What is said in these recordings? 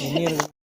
Ini.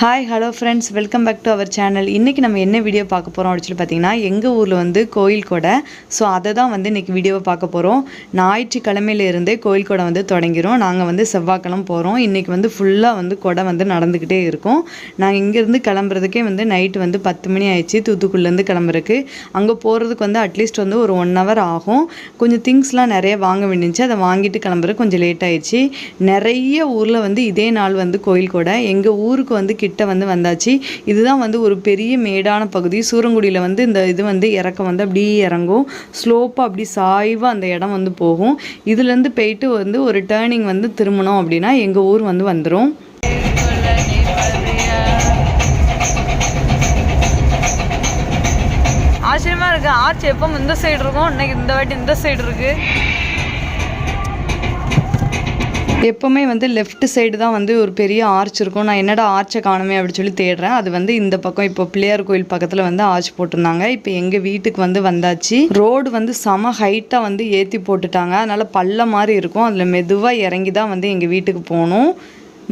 Hi hello friends welcome back to our channel இன்றைக்கி நம்ம என்ன வீடியோ பார்க்க போகிறோம் அப்படின்னு சொல்லி பார்த்தீங்கன்னா எங்கள் ஊரில் வந்து கோயில் கொடை. ஸோ அதை தான் வந்து இன்றைக்கி வீடியோவை பார்க்க போகிறோம் ஞாயிற்றுக்கிழமையிலேருந்தே கோயில் கொடை வந்து தொடங்கிரும். நாங்கள் வந்து செவ்வாய்க்கிழமை போகிறோம் இன்றைக்கி வந்து ஃபுல்லாக வந்து கொடை வந்து நடந்துக்கிட்டே இருக்கும். நாங்கள் இங்கேருந்து கிளம்புறதுக்கே வந்து நைட்டு வந்து பத்து மணி ஆயிடுச்சு. தூத்துக்குடிலேருந்து கிளம்புறதுக்கு. அங்கே போகிறதுக்கு வந்து அட்லீஸ்ட் வந்து ஒரு ஒன் ஹவர் ஆகும். கொஞ்சம் திங்ஸ்லாம் நிறைய வாங்க வேண்டியிருந்துச்சு. அதை வாங்கிட்டு கிளம்புற கொஞ்சம் லேட் ஆயிடுச்சு. நிறைய ஊரில் வந்து இதே நாள் வந்து கோயில் கொடை. எங்கள் ஊருக்கு வந்து கிட்ட வந்து வந்தாச்சு. இதுதான் வந்து ஒரு பெரிய மேடான பகுதி. சூரங்குடியில் வந்து இந்த இது வந்து இறக்கம் வந்து அப்படியே இறங்கும். ஸ்லோப்பாக அப்படி சாய்வாக அந்த இடம் வந்து போகும். இதுலேருந்து போயிட்டு வந்து ஒரு டேர்னிங் வந்து திரும்பணும் அப்படின்னா எங்கள் ஊர் வந்து வந்துடும் ஆச்சரியமாக இருக்குது ஆர்ச் எப்போ இந்த சைடு இருக்கும்? இன்னைக்கு இந்த வாட்டி இந்த சைடு இருக்குது எப்போவுமே வந்து லெஃப்ட் சைடு தான் வந்து ஒரு பெரிய ஆர்ச் இருக்கும். நான் என்னடா ஆர்ச்சை காணுமே அப்படின்னு சொல்லி தேடுறேன். அது வந்து இந்த பக்கம் இப்போ பிள்ளையார் கோயில் பக்கத்தில் வந்து ஆர்ச் போட்டிருந்தாங்க. இப்போ எங்கள் வீட்டுக்கு வந்து வந்தாச்சு. ரோடு வந்து செம ஹைட்டாக வந்து ஏற்றி போட்டுட்டாங்க. அதனால் பள்ள மாதிரி இருக்கும். அதில் மெதுவாக இறங்கி தான் வந்து எங்கள் வீட்டுக்கு போகணும்.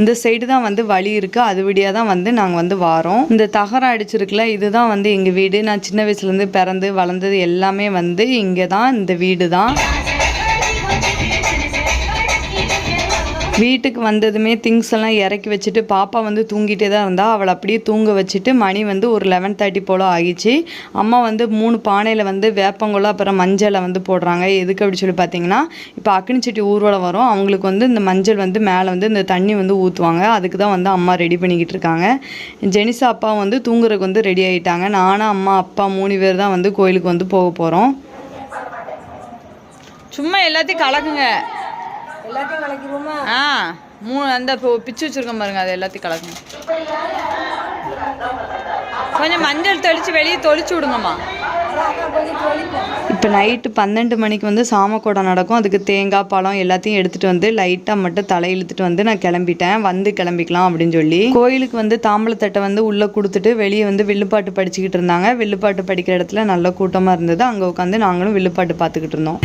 இந்த சைடு தான் வந்து வழி இருக்குது அது வழியாக தான் வந்து நாங்கள் வந்து வாரோம். இந்த தகரம் அடிச்சிருக்குல்ல இதுதான் வந்து எங்கள் வீடு. நான் சின்ன வயசுலேருந்து பிறந்து வளர்ந்தது எல்லாமே வந்து இங்கே தான் இந்த வீடு தான் வீட்டுக்கு வந்ததுமே திங்ஸ் எல்லாம் இறக்கி வச்சுட்டு பாப்பா வந்து தூங்கிட்டே தான் இருந்தா. அவளை அப்படியே தூங்க வச்சுட்டு மணி வந்து ஒரு லெவன் தேர்ட்டி போல் ஆகிச்சு. அம்மா வந்து மூணு பானையில் வந்து வேப்பங்குளம் அப்புறம் மஞ்சளை வந்து போடுறாங்க. எதுக்கு அப்படி சொல்லி பார்த்தீங்கன்னா இப்போ அக்னி சட்டி ஊர்வலம் வரும். அவங்களுக்கு வந்து இந்த மஞ்சள் வந்து மேலே வந்து இந்த தண்ணி வந்து ஊற்றுவாங்க அதுக்கு தான் வந்து அம்மா ரெடி பண்ணிக்கிட்டு இருக்காங்க. ஜெனிசா அப்பா வந்து தூங்குறதுக்கு வந்து ரெடி ஆகிட்டாங்க நானும் அம்மா அப்பா மூணு பேர் தான் வந்து கோயிலுக்கு வந்து போக போகிறோம் சும்மா எல்லாத்தையும் கலக்குங்க. எல்லாத்தையும் கலக்கிடுவோமா? ஆ மூணு அந்த பிச்சு வச்சிருக்கோம் பாருங்க அது எல்லாத்தையும் கலக்குங்க கொஞ்சம் மஞ்சள் தெளிச்சு வெளியே தொளிச்சு விடுங்கம்மா. இப்போ நைட்டு பன்னெண்டு மணிக்கு வந்து சாமக்கூடம் நடக்கும். அதுக்கு தேங்காய் பழம் எல்லாத்தையும் எடுத்துகிட்டு வந்து லைட்டாக மட்டும் தலை இழுத்துட்டு வந்து நான் கிளம்பிட்டேன். வந்து கிளம்பிக்கலாம் அப்படின்னு சொல்லி. கோயிலுக்கு வந்து தாம்பளத்தட்டை வந்து உள்ளே கொடுத்துட்டு வெளியே வந்து வில்லுப்பாட்டு படிச்சுக்கிட்டு இருந்தாங்க. வில்லுப்பாட்டு படிக்கிற இடத்துல நல்ல கூட்டமாக இருந்தது. அங்கே உட்காந்து நாங்களும் வில்லுப்பாட்டு பார்த்துக்கிட்டு இருந்தோம்.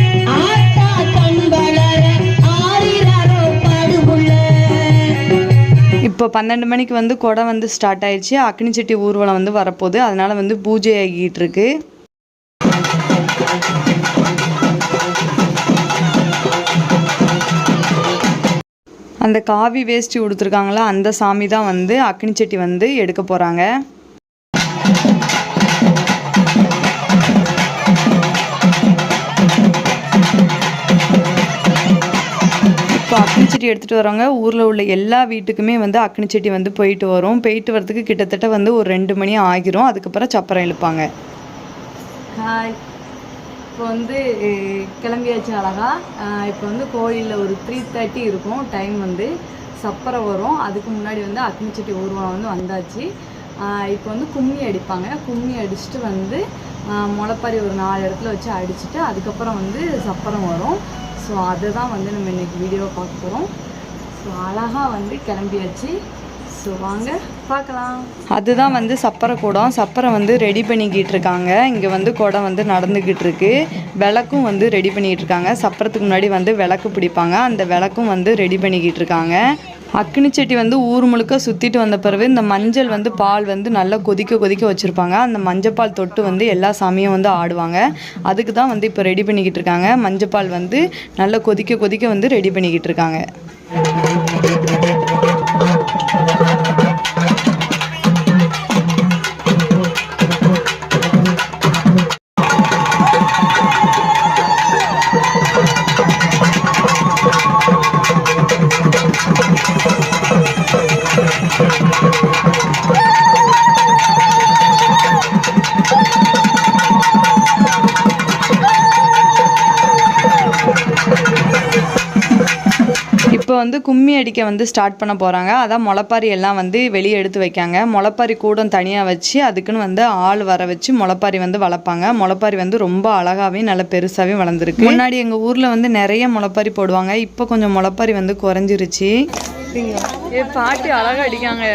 இப்போ பன்னெண்டு மணிக்கு வந்து குடம் வந்து ஸ்டார்ட் ஆயிடுச்சு. அக்னிச்செட்டி ஊர்வலம் வந்து வரப்போகுது. அதனால வந்து பூஜை ஆகிட்டு இருக்கு. அந்த காவி வேஷ்டி கொடுத்துருக்காங்களா? அந்த சாமி தான் வந்து அக்னி சட்டி வந்து எடுக்க போகிறாங்க இப்போ அக்னிச்சட்டி எடுத்துகிட்டு வரவங்க ஊரில் உள்ள எல்லா வீட்டுக்குமே வந்து அக்னிச்சட்டி வந்து போயிட்டு வரும். போயிட்டு வரதுக்கு கிட்டத்தட்ட வந்து ஒரு ரெண்டு மணி ஆகிரும். அதுக்கப்புறம் சப்பரம் இழுப்பாங்க. ஹாய் இப்போ வந்து கிளம்பியாச்சு அழகா. இப்போ வந்து கோயிலில் ஒரு த்ரீ தேர்ட்டி இருக்கும். டைம் வந்து சப்பரம் வரும். அதுக்கு முன்னாடி வந்து அக்னி சட்டி ஊர்வலம் வந்து வந்தாச்சு. இப்போ வந்து கும்மி அடிப்பாங்க. கும்மி அடிச்சுட்டு வந்து முளப்பாரி முளைப்பாரி ஒரு நாலு இடத்துல வச்சு அடிச்சுட்டு அதுக்கப்புறம் வந்து சப்பரம் வரும். ஸோ அதை தான் வந்து நம்ம இன்றைக்கி வீடியோவை பார்க்க போகிறோம் ஸோ அழகாக வந்து கிளம்பியாச்சு. ஸோ வாங்க பார்க்கலாம். அதுதான் வந்து சப்பரை கூடம். சப்பரை வந்து ரெடி பண்ணிக்கிட்டு இருக்காங்க. இங்கே வந்து குடம் வந்து நடந்துக்கிட்டு இருக்கு. விளக்கும் வந்து ரெடி பண்ணிக்கிட்டு இருக்காங்க. சப்பரத்துக்கு முன்னாடி வந்து விளக்கு பிடிப்பாங்க. அந்த விளக்கும் வந்து ரெடி பண்ணிக்கிட்டு இருக்காங்க. அக்னி செட்டி வந்து ஊர் முழுக்க சுற்றிட்டு வந்த பிறகு இந்த மஞ்சள் வந்து பால் வந்து நல்லா கொதிக்க கொதிக்க வச்சுருப்பாங்க. அந்த மஞ்சப்பால் தொட்டு வந்து எல்லா சாமியும் வந்து ஆடுவாங்க. அதுக்கு தான் வந்து இப்போ ரெடி பண்ணிக்கிட்டு இருக்காங்க. மஞ்சப்பால் வந்து நல்லா கொதிக்க கொதிக்க வந்து ரெடி பண்ணிக்கிட்டு இருக்காங்க. வந்து கும்மி அடிக்க வந்து ஸ்டார்ட் பண்ண போகிறாங்க அதான் முளைப்பாரி எல்லாம் வந்து வெளியே எடுத்து வைக்காங்க. முளைப்பாரி கூடம் தனியாக வச்சு அதுக்குன்னு வந்து ஆள் வர வச்சு முளைப்பாரி வந்து வளர்ப்பாங்க. முளைப்பாரி வந்து ரொம்ப அழகாவே நல்ல பெருசாகவே வளர்ந்துருக்கு. முன்னாடி எங்கள் ஊரில் வந்து நிறைய முளைப்பாரி போடுவாங்க. இப்போ கொஞ்சம் முளைப்பாரி வந்து குறைஞ்சிருச்சு. பாட்டி அழகாக அடிக்காங்க.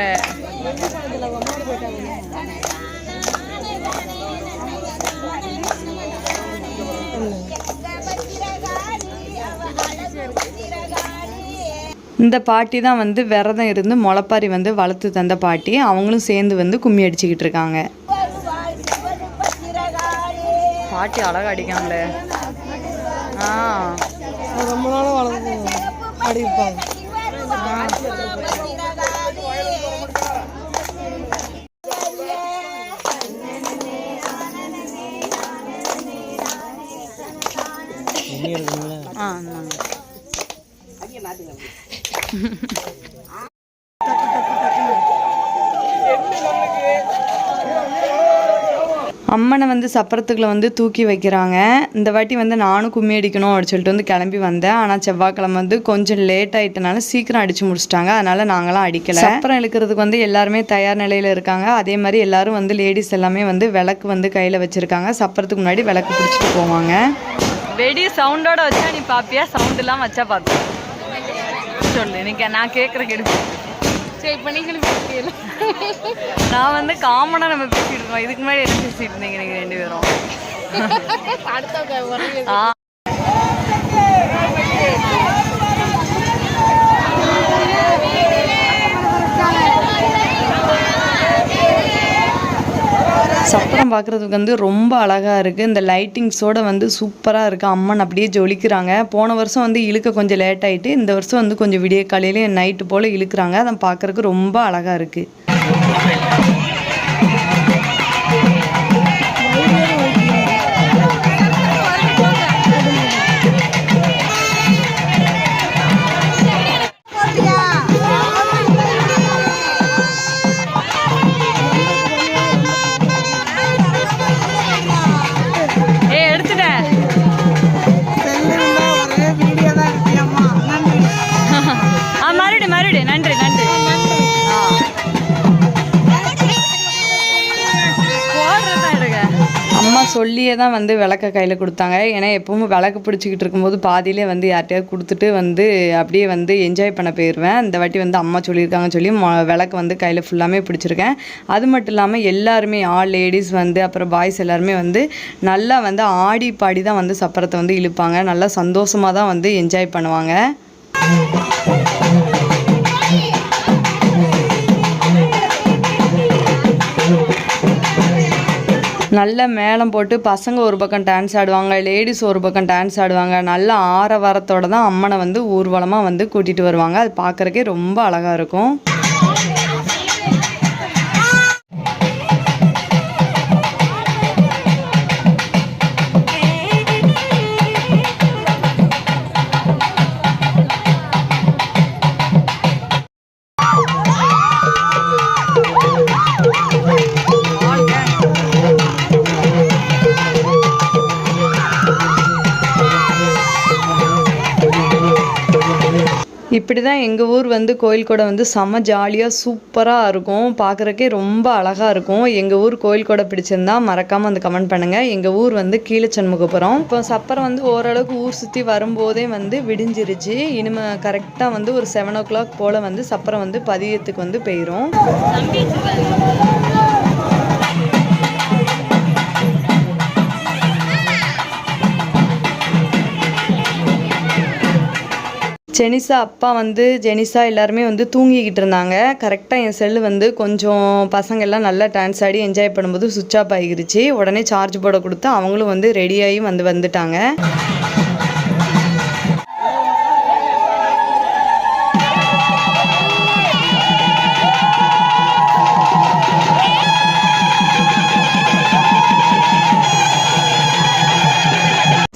இந்த பாட்டி தான் வந்து விரதம் இருந்து முளைப்பாரி வந்து வளர்த்து தந்த பாட்டி. அவங்களும் சேர்ந்து வந்து கும்மி அடிச்சுக்கிட்டு இருக்காங்க. பாட்டி அழகா அடிக்காங்களே ஆ. ரொம்ப நாளும் வளர்ந்து இருப்பாங்க ஆ இந்தாங்க. அம்மனை வந்து சப்பரத்துக்குள்ள வந்து தூக்கி வைக்கிறாங்க. இந்த வாட்டி வந்து நானும் கும்மி அடிக்கணும் அப்படின்னு சொல்லிட்டு வந்து கிளம்பி வந்தேன். ஆனால் செவ்வாய்க்கிழமை வந்து கொஞ்சம் லேட் ஆகிட்டனால சீக்கிரம் அடித்து முடிச்சிட்டாங்க. அதனால் நாங்களாம் அடிக்கலை. சப்பரம் இழுக்கிறதுக்கு வந்து எல்லாருமே தயார் நிலையில் இருக்காங்க. அதே மாதிரி எல்லாரும் வந்து லேடிஸ் எல்லாமே வந்து விளக்கு வந்து கையில் வச்சுருக்காங்க. சப்பரத்துக்கு முன்னாடி விளக்கு பிடிச்சிட்டு போவாங்க. வெடி சவுண்டோட வச்சா நீ பாப்பியா? சவுண்ட் இல்லாம வச்சா பாப்பியா? சொல்லு. நீங்க நான் கேட்குற கேள்வி சரி இப்போ நீங்களும் பேசுறீங்களா நான் வந்து காமனா நம்ம பேசிட்டு இருக்கோம். இதுக்கு முன்னாடி என்ன பேசிட்டு இருந்தீங்க நீங்க ரெண்டு பேரும்? அடுத்த படம் பார்க்குறதுக்கு வந்து ரொம்ப அழகாக இருக்குது இந்த லைட்டிங்ஸோட வந்து சூப்பராக இருக்குது அம்மன் அப்படியே ஜொலிக்கிறாங்க. போன வருஷம் வந்து இழுக்க கொஞ்சம் லேட் ஆகிட்டு இந்த வருஷம் வந்து கொஞ்சம் விடிய காலையிலேயே நைட்டு போல் இழுக்கிறாங்க. அதை பார்க்குறதுக்கு ரொம்ப அழகாக இருக்குது பாதியே தான் வந்து விளக்க கையில் கொடுத்தாங்க. ஏன்னா எப்பவும் விளக்கு பிடிச்சிக்கிட்டு இருக்கும்போது பாதியிலே வந்து யார்கிட்டயாவது கொடுத்துட்டு வந்து அப்படியே வந்து என்ஜாய் பண்ண போயிடுவேன் இந்த வாட்டி வந்து அம்மா சொல்லியிருக்காங்கன்னு சொல்லி மொ விளக்கு வந்து கையில் ஃபுல்லாமே பிடிச்சிருக்கேன். அது மட்டும் இல்லாமல் எல்லாருமே ஆல் லேடிஸ் வந்து அப்புறம் பாய்ஸ் எல்லாருமே வந்து நல்லா வந்து ஆடி பாடி தான் வந்து சப்பரத்தை வந்து இழுப்பாங்க. நல்லா சந்தோஷமாக தான் வந்து என்ஜாய் பண்ணுவாங்க. நல்ல மேளம் போட்டு பசங்க ஒரு பக்கம் டான்ஸ் ஆடுவாங்க லேடிஸ் ஒரு பக்கம் டான்ஸ் ஆடுவாங்க. நல்ல ஆரவாரத்தோட தான் அம்மனை வந்து ஊர்வலமாக வந்து கூட்டிகிட்டு வருவாங்க. அது பார்க்குறக்கே ரொம்ப அழகாக இருக்கும். இப்படி தான் எங்கள் ஊர் வந்து கோயில் கூட வந்து செம்ம ஜாலியாக சூப்பராக இருக்கும். பார்க்குறக்கே ரொம்ப அழகாக இருக்கும். எங்கள் ஊர் கோயில் கூட பிடிச்சிருந்தா மறக்காமல் வந்து கமெண்ட் பண்ணுங்கள் எங்கள் ஊர் வந்து கீழச்சண்முகபுரம். இப்போ சப்பரம் வந்து ஓரளவுக்கு ஊர் சுற்றி வரும்போதே வந்து விடிஞ்சிருச்சு. இனிமே கரெக்டாக வந்து ஒரு செவன் ஓ கிளாக் போல் வந்து சப்பரம் வந்து பதியத்துக்கு வந்து போயிடும் ஜெனிசா அப்பா வந்து ஜெனிசா எல்லாருமே வந்து தூங்கிக்கிட்டு இருந்தாங்க. கரெக்டாக என் செல்லு வந்து கொஞ்சம் பசங்கள்லாம் நல்லா டான்ஸ் ஆடி என்ஜாய் பண்ணும்போது சுவிட்ச் ஆஃப் ஆகிருச்சு. உடனே சார்ஜ் போட கொடுத்து அவங்களும் வந்து ரெடியாகி வந்து வந்துட்டாங்க.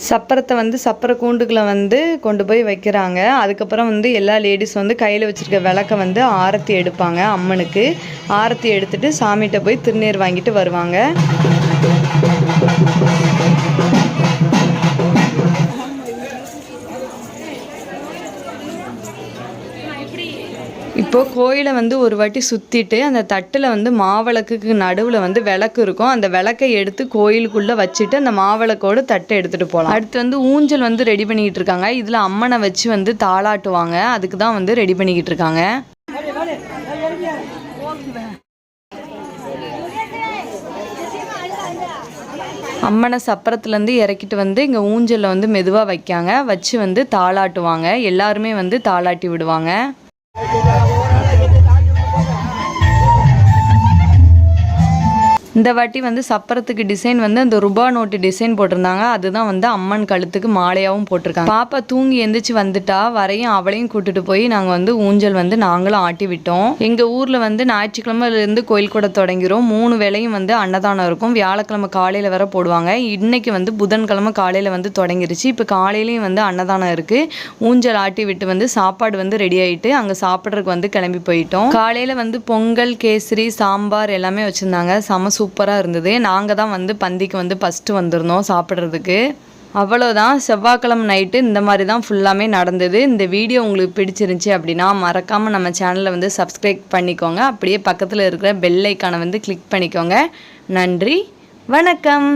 சப்பரத்தை வந்து சப்பர கூண்டுகளை வந்து கொண்டு போய் வைக்கிறாங்க. அதுக்கப்புறம் வந்து எல்லா லேடிஸ் வந்து கையில் வச்சுருக்க விளக்க வந்து ஆரத்தி எடுப்பாங்க அம்மனுக்கு. ஆரத்தி எடுத்துகிட்டு சாமிகிட்ட போய் திருநீர் வாங்கிட்டு வருவாங்க. இப்போது கோயிலை வந்து ஒரு வாட்டி சுற்றிட்டு அந்த தட்டில் வந்து மாவிளக்குக்கு நடுவில் வந்து விளக்கு இருக்கும். அந்த விளக்கை எடுத்து கோயிலுக்குள்ளே வச்சுட்டு அந்த மாவிளக்கோட தட்டை எடுத்துகிட்டு போகலாம் அடுத்து வந்து ஊஞ்சல் வந்து ரெடி பண்ணிக்கிட்டு இருக்காங்க. இதில் அம்மனை வச்சு வந்து தாளாட்டுவாங்க. அதுக்கு தான் வந்து ரெடி பண்ணிக்கிட்டு இருக்காங்க. அம்மனை சப்பரத்துலேருந்து இறக்கிட்டு வந்து இங்கே ஊஞ்சலில் வந்து மெதுவாக வைக்காங்க. வச்சு வந்து தாளாட்டுவாங்க. எல்லாருமே வந்து தாளாட்டி விடுவாங்க. இந்த வாட்டி வந்து சப்பரத்துக்கு டிசைன் வந்து அந்த ரூபா நோட்டு டிசைன் போட்டிருந்தாங்க. அதுதான் வந்து அம்மன் கழுத்துக்கு மாலையாகவும் போட்டிருக்காங்க. பாப்பா தூங்கி எந்திரிச்சு வந்துட்டா வரையும் அவளையும் கூட்டிட்டு போய் நாங்கள் வந்து ஊஞ்சல் வந்து நாங்களும் ஆட்டி விட்டோம். எங்கள் ஊரில் வந்து ஞாயிற்றுக்கிழமையிலேருந்து கோயில் கூட தொடங்கிறோம் மூணு வேளையும் வந்து அன்னதானம் இருக்கும். வியாழக்கிழமை காலையில் வர போடுவாங்க. இன்னைக்கு வந்து புதன்கிழமை காலையில் வந்து தொடங்கிருச்சு. இப்போ காலையிலையும் வந்து அன்னதானம் இருக்குது ஊஞ்சல் ஆட்டி விட்டு வந்து சாப்பாடு வந்து ரெடி ஆயிட்டு அங்கே சாப்பிட்றதுக்கு வந்து கிளம்பி போயிட்டோம். காலையில் வந்து பொங்கல் கேசரி சாம்பார் எல்லாமே வச்சுருந்தாங்க. செம சூப்பராக இருந்தது. நாங்கள் தான் வந்து பந்திக்கு வந்து ஃபஸ்ட்டு வந்திருந்தோம் சாப்பிட்றதுக்கு. அவ்வளோதான் செவ்வாய்க்கிழமை நைட்டு இந்த மாதிரி தான் ஃபுல்லாமே நடந்தது. இந்த வீடியோ உங்களுக்கு பிடிச்சிருந்துச்சி அப்படின்னா மறக்காமல் நம்ம சேனலை வந்து சப்ஸ்கிரைப் பண்ணிக்கோங்க. அப்படியே பக்கத்தில் இருக்கிற பெல் ஐக்கானை வந்து கிளிக் பண்ணிக்கோங்க. நன்றி. வணக்கம்.